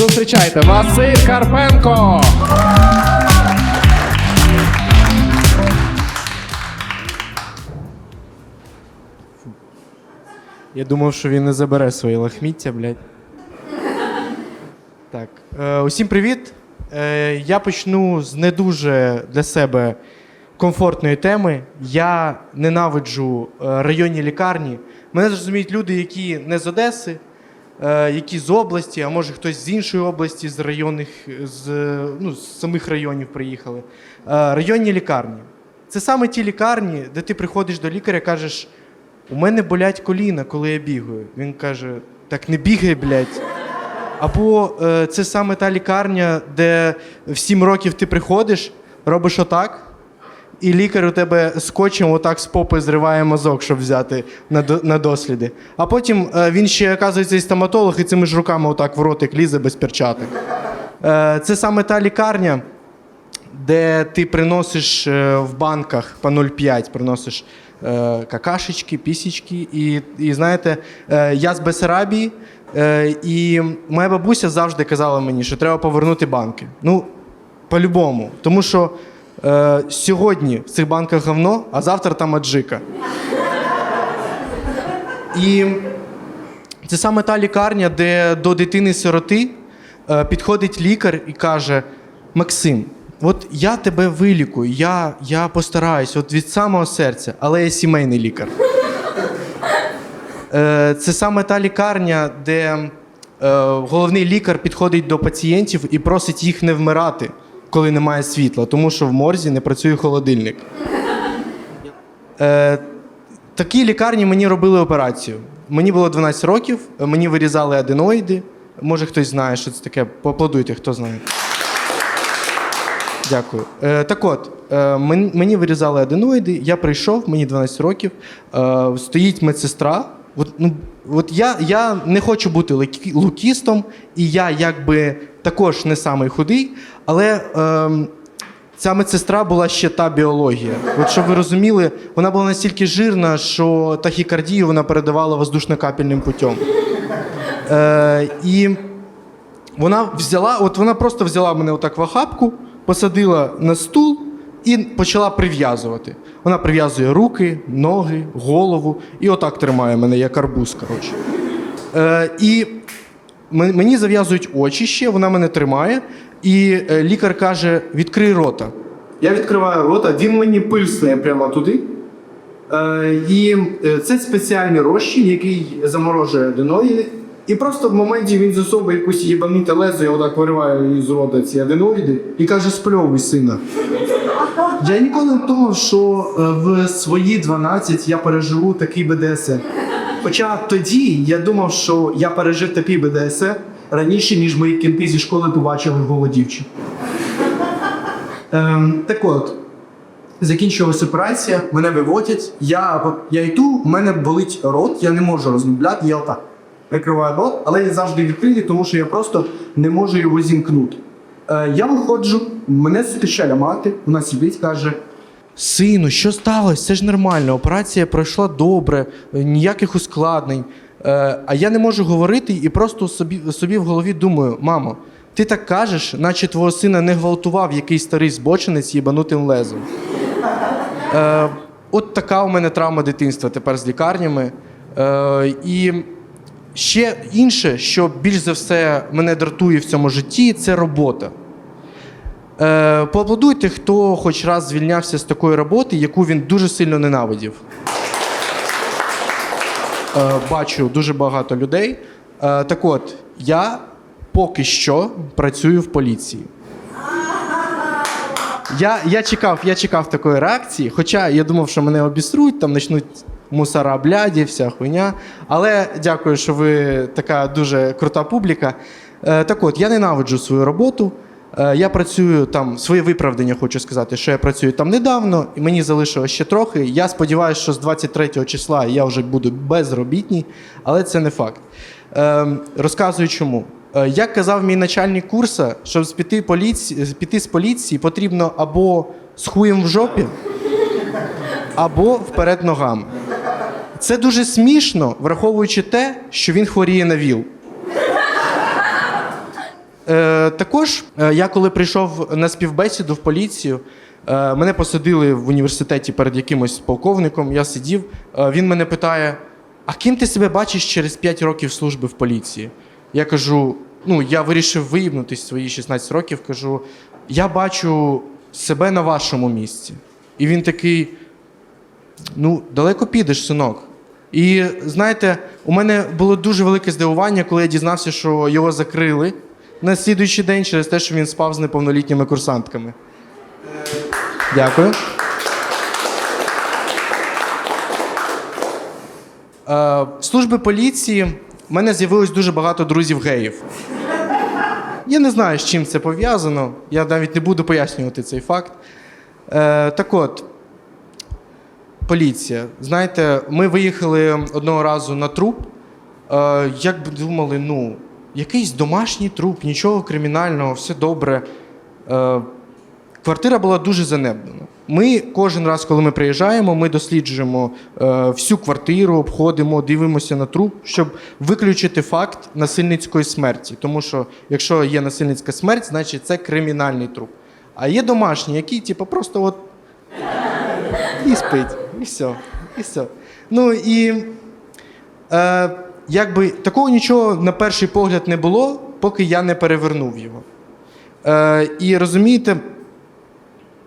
Зустрічайте Василь Карпенко. Я думав, що він не забере своє лахміття, блядь. Так. Е, усім привіт. Е, я почну з не дуже для себе комфортної теми. Я ненавиджу е, районні лікарні. Мене зрозуміють люди, які не з Одеси, які з області, а може хтось з іншої області, з районних, з, е, ну, з самих районів приїхали. Е, районні лікарні. Це саме ті лікарні, де ти приходиш до лікаря, кажеш. У мене болять коліна, коли я бігаю. Він каже: так не бігай, блядь. Або е, це саме та лікарня, де в 7 років ти приходиш, робиш отак, і лікар у тебе скотчем отак з попи зриває мозок, щоб взяти на, на досліди. А потім е, він ще, оказується, і стоматолог, і цими ж руками отак в ротик лізе без перчаток. Е, це саме та лікарня, де ти приносиш е, в банках по 0,5 приносиш какашечки, пісічки. І, і знаєте, я з Бесарабії, і моя бабуся завжди казала мені, що треба повернути банки. Ну, по-любому. Тому що е, сьогодні в цих банках говно, а завтра там аджика. І це саме та лікарня, де до дитини-сироти е, підходить лікар і каже: Максим, от я тебе вилікую, я, я постараюсь от від самого серця, але я сімейний лікар. Е, Це саме та лікарня, де е, головний лікар підходить до пацієнтів і просить їх не вмирати, коли немає світла, тому що в морзі не працює холодильник. Е, Такі лікарні мені робили операцію. Мені було 12 років, мені вирізали аденоїди. Може, хтось знає, що це таке. Поаплодуйте, хто знає. Дякую. Е, так от, е, мені вирізали аденоїди, я прийшов, мені 12 років, е, стоїть медсестра. От, ну, от я, я не хочу бути лукістом, і я якби також не самий худий, але. ем, Ця медсестра була ще та біологія. От щоб ви розуміли, вона була настільки жирна, що тахікардію вона передавала воздушно-капельним путем. Е, і вона взяла, от вона просто взяла мене отак в охапку, посадила на стул і почала прив'язувати. Вона прив'язує руки, ноги, голову і отак тримає мене, як арбуз. Коротше. Е, і Мені зав'язують очі ще, вона мене тримає, і е, лікар каже: відкрий рота. Я відкриваю рота, він мені пильсує прямо туди. Е, і е, це спеціальний розчин, який заморожує аденоїди. І просто в моменті він засовує якусь їбаніте лезо, я отак вириваю із рота ці аденоїди і каже: спльовуй сина. Я ніколи не думав, що в свої 12 я переживу такий БДСМ. Хоча тоді я думав, що я пережив такий БДСМ раніше, ніж мої кінти зі школи побачили голодівчі. Ем, так от, закінчилась операція, мене виводять, я, я йду, в мене болить рот, я не можу розмовляти, я отак прикриваю рот, але він завжди відкритий, тому що я просто не можу його зімкнути. Е, я виходжу, мене зустрічає мати, вона сидить, каже: Сину, що сталося? Це ж нормально, операція пройшла добре, е, ніяких ускладнень. Е, а я не можу говорити і просто собі, собі в голові думаю: мамо, ти так кажеш, наче твого сина не гвалтував якийсь старий збочинець їбанутим лезом. Е, от така у мене травма дитинства тепер з лікарнями. Е, і ще інше, що більш за все мене дратує в цьому житті, це робота. Е, поаплодуйте, хто хоч раз звільнявся з такої роботи, яку він дуже сильно ненавидів. Е, бачу дуже багато людей. Е, так от, я поки що працюю в поліції. Я, я, чекав, я чекав такої реакції, хоча я думав, що мене обісруть, там почнуть мусора бляді, вся хуйня. Але дякую, що ви така дуже крута публіка. Е, так от, я ненавиджу свою роботу. Е, я працюю там, своє виправдання хочу сказати, що я працюю там недавно, і мені залишилось ще трохи. Я сподіваюся, що з 23 числа я вже буду безробітній, але це не факт. Е, розказую чому. Е, Як казав мій начальник курсу, щоб піти, поліці... піти з поліції потрібно або з хуєм в жопі, або вперед ногами. Це дуже смішно, враховуючи те, що він хворіє на ВІЛ. Е, також е, я коли прийшов на співбесіду в поліцію, е, мене посадили в університеті перед якимось полковником. Я сидів. Е, він мене питає: а ким ти себе бачиш через 5 років служби в поліції? Я кажу: ну, я вирішив виїбнутись свої 16 років. Кажу, я бачу себе на вашому місці. І він такий: ну, далеко підеш, синок. І знаєте, у мене було дуже велике здивування, коли я дізнався, що його закрили на слідуючий день через те, що він спав з неповнолітніми курсантками. Дякую. Е, служби поліції в мене з'явилось дуже багато друзів геїв. Я не знаю, з чим це пов'язано. Я навіть не буду пояснювати цей факт. Е, так от, поліція. Знаєте, ми виїхали одного разу на труп. Е, як би думали, ну, якийсь домашній труп, нічого кримінального, все добре. Е, квартира була дуже занедбана. Ми кожен раз, коли ми приїжджаємо, ми досліджуємо е, всю квартиру, обходимо, дивимося на труп, щоб виключити факт насильницької смерті. Тому що якщо є насильницька смерть, значить це кримінальний труп. А є домашній, який, типу, просто от і спить, і все. І все. Ну і е, якби такого нічого на перший погляд не було, поки я не перевернув його. Е, і розумієте,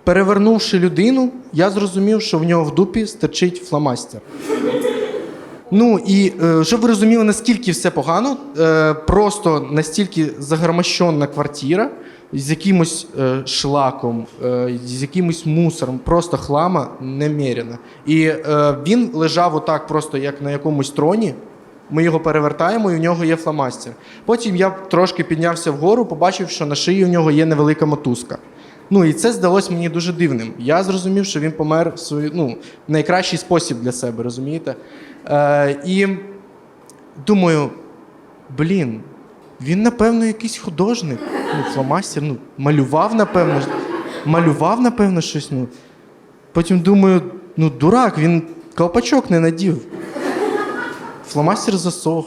перевернувши людину, я зрозумів, що в нього в дупі стирчить фломастер. Ну і е, щоб ви розуміли, наскільки все погано, е, просто настільки загромощена квартира з якимось е, шлаком, е, з якимось мусором, просто хлама немерена. І е, він лежав отак, просто як на якомусь троні. Ми його перевертаємо, і в нього є фломастер. Потім я трошки піднявся вгору, побачив, що на шиї в нього є невелика мотузка. Ну і це здалось мені дуже дивним. Я зрозумів, що він помер в свою, ну, найкращий спосіб для себе, розумієте? Е, і думаю, блін, він, напевно, якийсь художник. Ну, фломастер, ну, малював, напевно. Малював, напевно, щось. Ну. Потім думаю, ну, дурак, він колпачок не надів. Фломастер засох.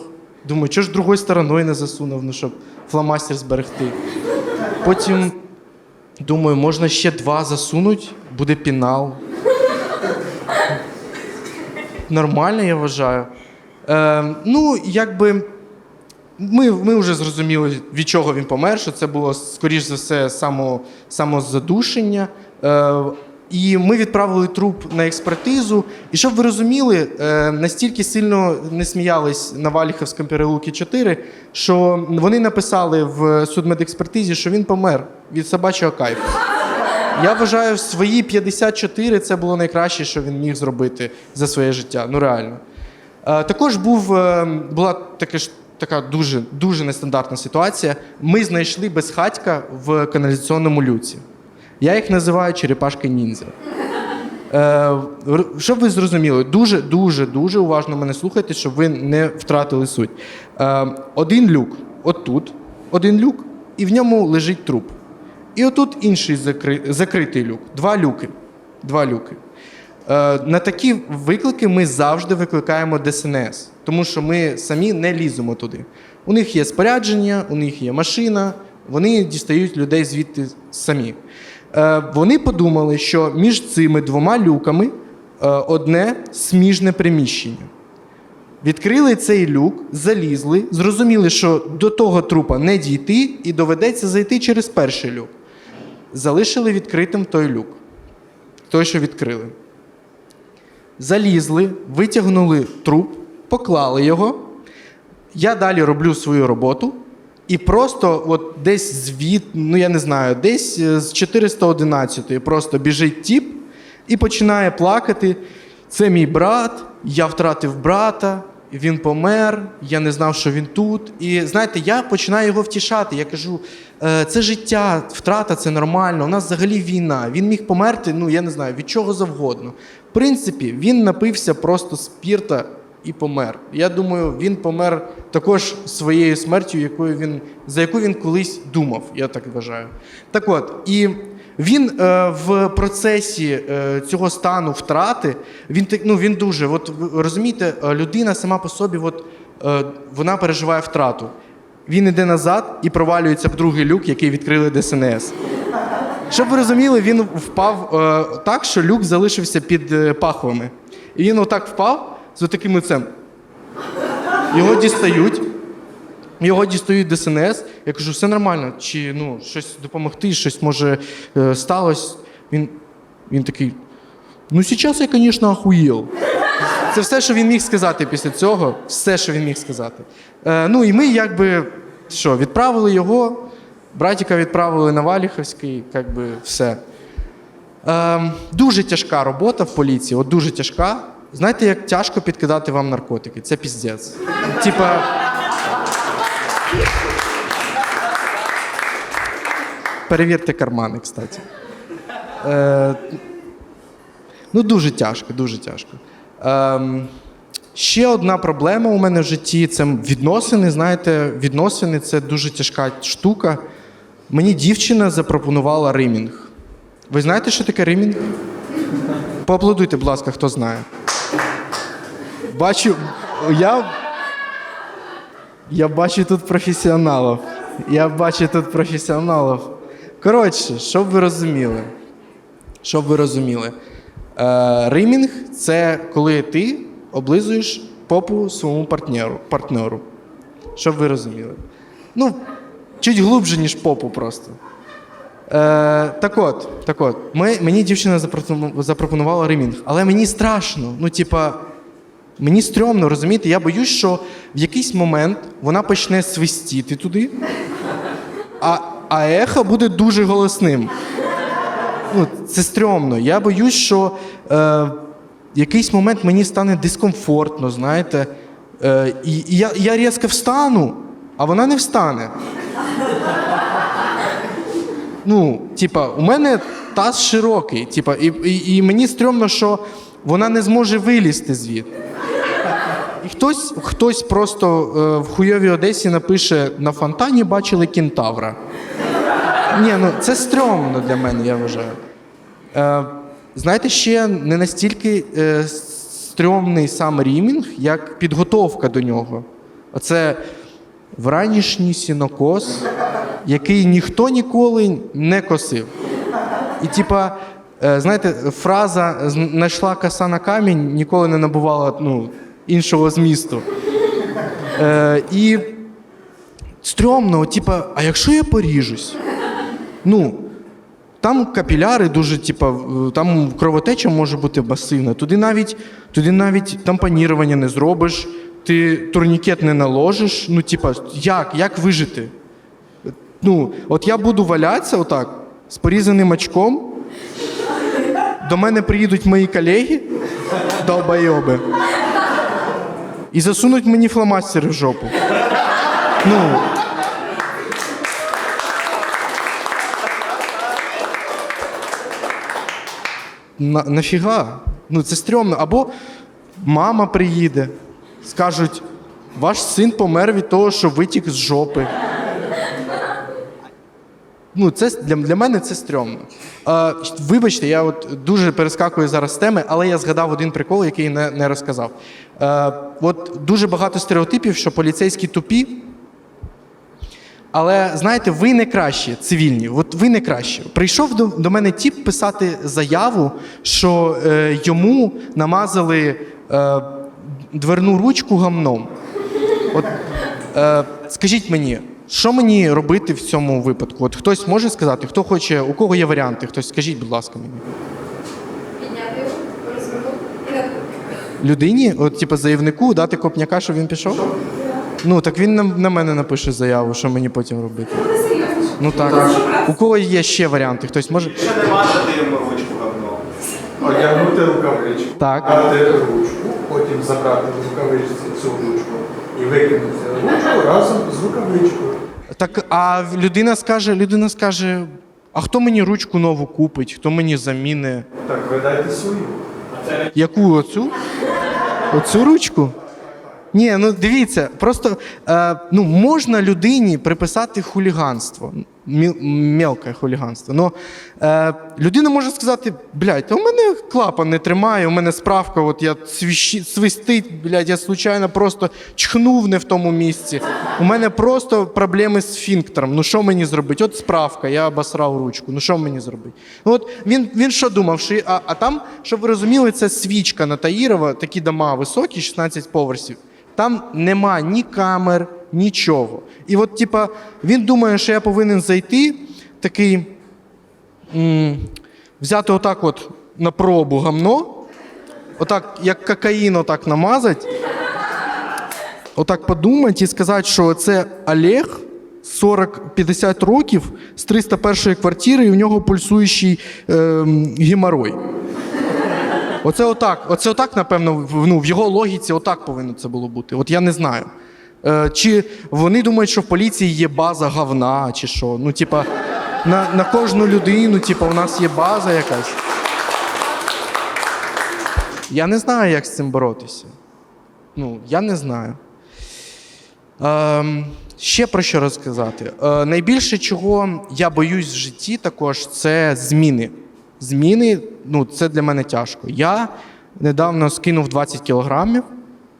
Думаю, чого ж другою стороною не засунув, ну, щоб фломастер зберегти. Потім думаю, можна ще два засунуть, буде пінал. Нормально, я вважаю. Е, ну, якби. Ми, ми вже зрозуміли, від чого він помер, що це було, скоріш за все, само, самозадушення. Е, і ми відправили труп на експертизу. І щоб ви розуміли, е, настільки сильно не сміялись на Валіховському переулку 4, що вони написали в судмедекспертизі, що він помер від собачого кайфу. Я вважаю, в свої 54 це було найкраще, що він міг зробити за своє життя. Ну реально. Е, Також був, е, була таке ж. Така дуже дуже нестандартна ситуація. Ми знайшли безхатька в каналізаційному люці. Я їх називаю черепашки ніндзя. Е, щоб ви зрозуміли, дуже, дуже, дуже уважно мене слухайте, щоб ви не втратили суть. Е, один люк, отут, один люк, і в ньому лежить труп. І отут інший закри... закритий люк. Два люки. Два люки. Е, на такі виклики ми завжди викликаємо ДСНС, тому що ми самі не ліземо туди. У них є спорядження, у них є машина, вони дістають людей звідти самі. Е, вони подумали, що між цими двома люками е, одне сміжне приміщення. Відкрили цей люк, залізли, зрозуміли, що до того трупа не дійти, і доведеться зайти через перший люк. Залишили відкритим той люк, той, що відкрили. Залізли, витягнули труп, поклали його. Я далі роблю свою роботу. І просто от десь звід, ну я не знаю, десь е, з 411 просто біжить тіп і починає плакати. Це мій брат, я втратив брата, він помер, я не знав, що він тут. І знаєте, я починаю його втішати. Я кажу: «Е, це життя, втрата це нормально. У нас взагалі війна. Він міг померти, ну я не знаю, від чого завгодно. В принципі, він напився просто спірта і помер. Я думаю, він помер також своєю смертю, якою він, за яку він колись думав, я так вважаю. Так от, і він е, в процесі е, цього стану втрати, він, ну, він дуже, от розумієте, е, людина сама по собі, от, е, вона переживає втрату. він іде назад і провалюється в другий люк, який відкрили ДСНС. Щоб ви розуміли, він впав е, так, що люк залишився під е, пахвами. І він отак впав з таким лицем. Його дістають. Його дістають ДСНС. Я кажу, все нормально, чи ну, щось допомогти, щось може е, сталося. Він, він такий. Ну, зараз я, звісно, охуєл. Це все, що він міг сказати після цього. Все, що він міг сказати. Е, ну і ми якби що, відправили його, братіка відправили на Валіховський, якби все. Е, дуже тяжка робота в поліції, от дуже тяжка. Знаєте, як тяжко підкидати вам наркотики? Це піздець. Типа. Перевірте кармани, кстати. Е, ну, дуже тяжко, дуже тяжко. Ем, ще одна проблема у мене в житті це відносини. Знаєте, відносини це дуже тяжка штука. Мені дівчина запропонувала римінг. Ви знаєте, що таке римінг? Поаплодуйте, будь ласка, хто знає. Бачу, я. Я бачу тут професіоналів. Я бачу тут професіоналів. Коротше, щоб ви розуміли. Щоб ви розуміли. Е, римінг це коли ти облизуєш попу своєму партнеру. партнеру. Щоб ви розуміли. Ну, чуть глубже, ніж попу просто. Е, так от, так от, ми, мені дівчина запропону- запропонувала римінг, але мені страшно. Ну, типа, мені стрьомно, розумієте? Я боюсь, що в якийсь момент вона почне свистіти туди, а, а ехо буде дуже голосним. Ну, це стрьомно. Я боюсь, що е, в якийсь момент мені стане дискомфортно, знаєте. Е, і і я, я різко встану, а вона не встане. Ну, типа, у мене таз широкий, типа, і, і, і мені стрьомно, що вона не зможе вилізти звідти. І хтось, хтось просто е, в хуйовій Одесі напише: на фонтані бачили кентавра. Ні, ну це стрьомно для мене, я вважаю. Е, знаєте, ще не настільки е, стрьомний сам рімінг, як підготовка до нього. Оце вранішній сінокос, який ніхто ніколи не косив. І типа, знаєте, фраза знайшла коса на камінь ніколи не набувала ну, іншого змісту. Е, і стрьомно, типа, а якщо я поріжусь? Ну, там капіляри дуже, типа, там кровотеча може бути масивна. Туди навіть, туди навіть тампонірування не зробиш, ти турнікет не наложиш. Ну, типа, як? Як вижити? Ну, от я буду валятися отак, з порізаним очком. До мене приїдуть мої колеги, долбойоби, і засунуть мені фломастери в жопу. Ну, На, нафіга? Ну це стрьомно. Або мама приїде, скажуть, ваш син помер від того, що витік з жопи. Ну, це для, для мене це стрьомно. Е, вибачте, я от дуже перескакую зараз з теми, але я згадав один прикол, який не, не розказав. Е, от дуже багато стереотипів, що поліцейські тупі. Але знаєте, ви не кращі, цивільні. От ви не кращі. Прийшов до, до мене тіп писати заяву, що е, йому намазали е, дверну ручку гамном. От е, скажіть мені, що мені робити в цьому випадку? От хтось може сказати, хто хоче, у кого є варіанти? Хтось скажіть, будь ласка, мені. Підняти його, розвернути і на Людині, от типу заявнику, дати копняка, щоб він пішов? Ну так він на, на мене напише заяву, що мені потім робити. Ну так. У кого є ще варіанти? Хтось може? Ще не мазати йому ручку говно. Одягнути рукавичку, Так. дати ручку, потім забрати в рукавичці цю ручку і викинути ручку разом з рукавичкою. Так, а людина скаже, людина скаже: а хто мені ручку нову купить, хто мені заміни? Так, ви дайте свою. Яку оцю? Оцю ручку? Ні, ну дивіться, просто е, ну, можна людині приписати хуліганство. Мелке хуліганство. Ну, е, людина може сказати, блядь, та у мене клапан не тримає, у мене справка, от я свищі, свистить, блядь, я случайно просто чхнув не в тому місці. У мене просто проблеми з фінктером. Ну що мені зробити? От справка, я обосрав ручку. Ну що мені зробити? Ну от він, він що думав, що а, а там, щоб ви розуміли, це свічка на Таїрова, такі дома високі, 16 поверсів. Там нема ні камер, нічого. І от, типа, він думає, що я повинен зайти, такий м, взяти отак от на пробу гамно, отак, як кокаїн, отак намазати, отак подумати і сказати, що це Олег 40-50 років з 301-ї квартири, і в нього пульсуючий е, геморой. Оце отак, оце отак, напевно, ну, в його логіці отак повинно це було бути. От я не знаю. Е, чи вони думають, що в поліції є база говна, чи що? Ну, типа, на, на кожну людину, типа, у нас є база якась. Я не знаю, як з цим боротися. Ну, я не знаю. Ем, ще про що розказати. Е, найбільше, чого я боюсь в житті, також це зміни. Зміни, ну, це для мене тяжко. Я недавно скинув 20 кілограмів.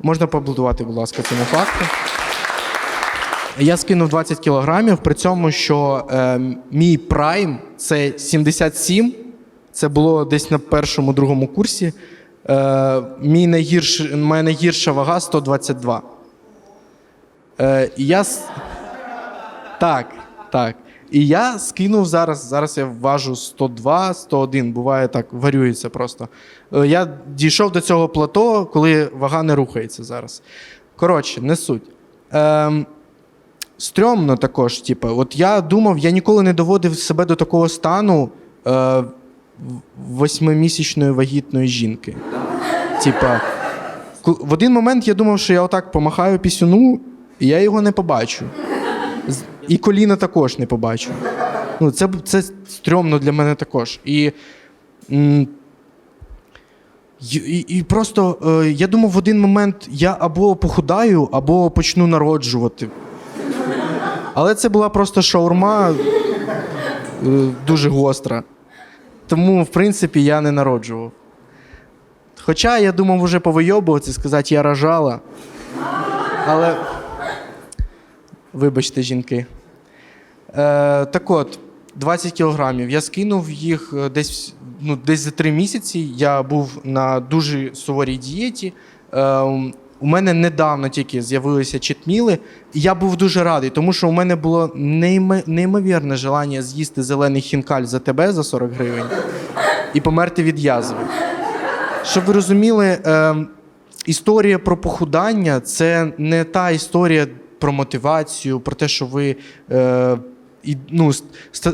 Можна поаплодувати, будь ласка, цьому факту. Я скинув 20 кілограмів, при цьому, що е, мій прайм це 77. Це було десь на першому другому курсі. Е, мій найгірш, моя найгірша вага 122. Е, я... Так, так. І я скинув зараз. Зараз я важу 102, 101, буває так, варюється просто. Е, Я дійшов до цього плато, коли вага не рухається зараз. Коротше, не суть. Ем, стрьомно також, типу, от я думав, я ніколи не доводив себе до такого стану е, восьмимісячної вагітної жінки. Типа, в один момент я думав, що я отак помахаю пісюну, і я його не побачу. І коліна також не побачу. Ну, це, це стрьомно для мене також. І, і, і просто е, я думав, в один момент я або похудаю, або почну народжувати. Але це була просто шаурма е, дуже гостра. Тому, в принципі, я не народжував. Хоча я думав вже повийобуватися, сказати, я рожала. Але. Вибачте, жінки. Е, так от, 20 кілограмів. Я скинув їх е, десь, ну, десь за три місяці. Я був на дуже суворій дієті. Е, у мене недавно тільки з'явилися читміли, і я був дуже радий, тому що у мене було неймовірне желання з'їсти зелений хінкаль за тебе за 40 гривень і померти від язви. Щоб ви розуміли, е, історія про похудання це не та історія про мотивацію, про те, що ви е, і, ну,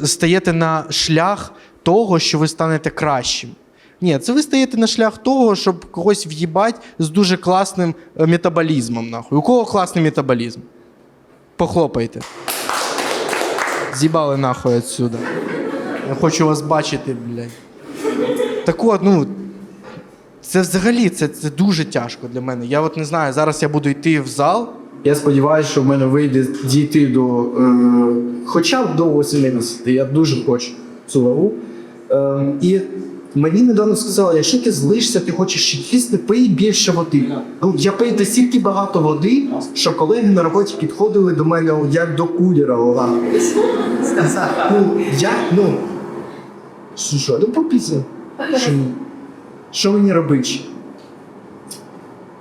стаєте на шлях того, що ви станете кращим. Ні, це ви стаєте на шлях того, щоб когось в'їбать з дуже класним е, метаболізмом. Нахуй. У кого класний метаболізм? Похлопайте. З'їбали нахуй отсюда. Я хочу вас бачити, блядь. Так от, ну, це взагалі це, це дуже тяжко для мене. Я от не знаю, зараз я буду йти в зал. Я сподіваюся, що в мене вийде дійти до е, хоча б до 80. Я дуже хочу цю вагу. Е, і мені недавно сказали, якщо ти злишся, ти хочеш їсти, пий більше води. Ну, я пив настільки багато води, що колеги на роботі підходили до мене як до кулера. Ну, я, ну, що, ну попізно. Що, що мені робити?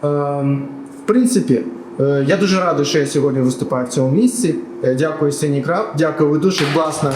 Ем, в принципі, е, я дуже радий, що я сьогодні виступаю в цьому місці. Е, Дякую, Синій Краб. Дякую, ви дуже класна.